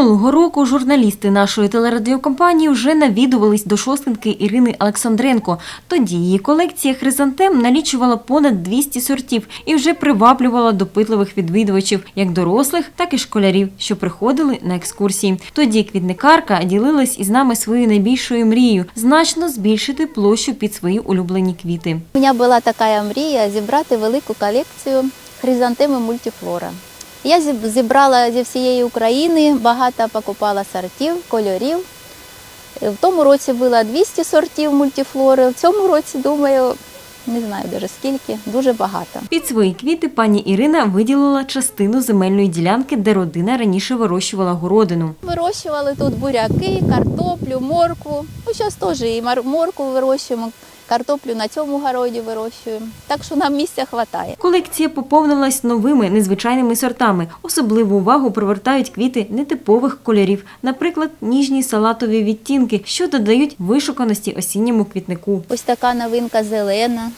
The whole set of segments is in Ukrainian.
Минулого року журналісти нашої телерадіокомпанії вже навідувались до шостинки Ірини Олександренко. Тоді її колекція хризантем налічувала понад 200 сортів і вже приваблювала допитливих відвідувачів, як дорослих, так і школярів, що приходили на екскурсії. Тоді квітникарка ділилась із нами своєю найбільшою мрією значно збільшити площу під свої улюблені квіти. У мене була така мрія зібрати велику колекцію хризантеми мультифлора. Я зіб- зібрала зі всієї України, багато покупала сортів, кольорів. В тому році було 200 сортів мультифлори, в цьому році, думаю, не знаю даже скільки, дуже багато. Під свої квіти пані Ірина виділила частину земельної ділянки, де родина раніше вирощувала городину. Вирощували тут буряки, картоплю, моркву. Ну, зараз теж і моркву вирощуємо, картоплю на цьому городі вирощуємо. Так що нам місця вистачає. Колекція поповнилась новими незвичайними сортами. Особливу увагу привертають квіти нетипових кольорів, наприклад, ніжні салатові відтінки, що додають вишуканості осінньому квітнику. Ось така новинка зелена.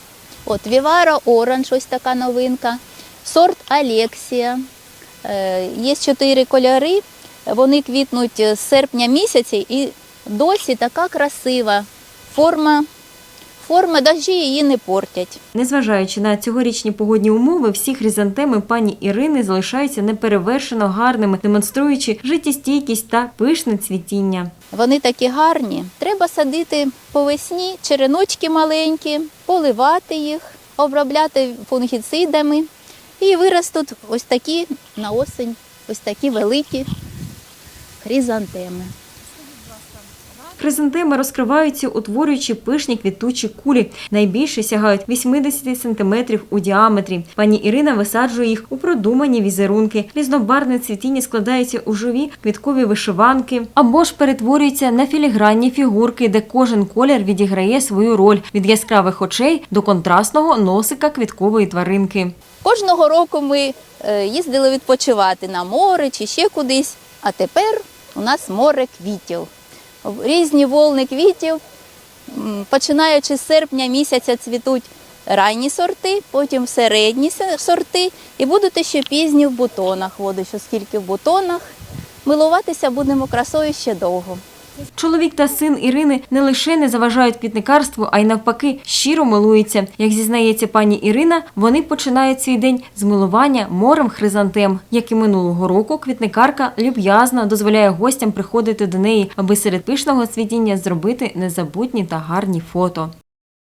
От Вівара Оранж, ось така новинка. Сорт Алексія. Е, Є чотири кольори. Вони квітнуть з серпня місяця і досі така красива. Форма, форма дощі її не портять. Незважаючи на цьогорічні погодні умови, всі хризантеми пані Ірини залишаються неперевершено гарними, демонструючи життєстійкість та пишне цвітіння. Вони такі гарні. Треба садити по весні череночки маленькі, поливати їх, обробляти фунгіцидами. І виростуть ось такі на осень, ось такі великі хризантеми. Хризантеми розкриваються, утворюючи пишні квітучі кулі. Найбільше сягають 80 см у діаметрі. Пані Ірина висаджує їх у продумані візерунки. Різнобарвне цвітіння складається у живі квіткові вишиванки або ж перетворюється на філігранні фігурки, де кожен колір відіграє свою роль від яскравих очей до контрастного носика квіткової тваринки. Кожного року ми е, їздили відпочивати на море чи ще кудись, а тепер у нас море квітів. Різні волни квітів, починаючи з серпня місяця цвітуть ранні сорти, потім середні се- сорти і будуть ще пізні в бутонах. Воду, що скільки в бутонах. Милуватися будемо красою ще довго. Чоловік та син Ірини не лише не заважають квітникарству, а й навпаки щиро милуються. Як зізнається пані Ірина, вони починають свій день з милування морем хризантем. Як і минулого року, квітникарка люб'язно дозволяє гостям приходити до неї, аби серед пишного цвітіння зробити незабутні та гарні фото.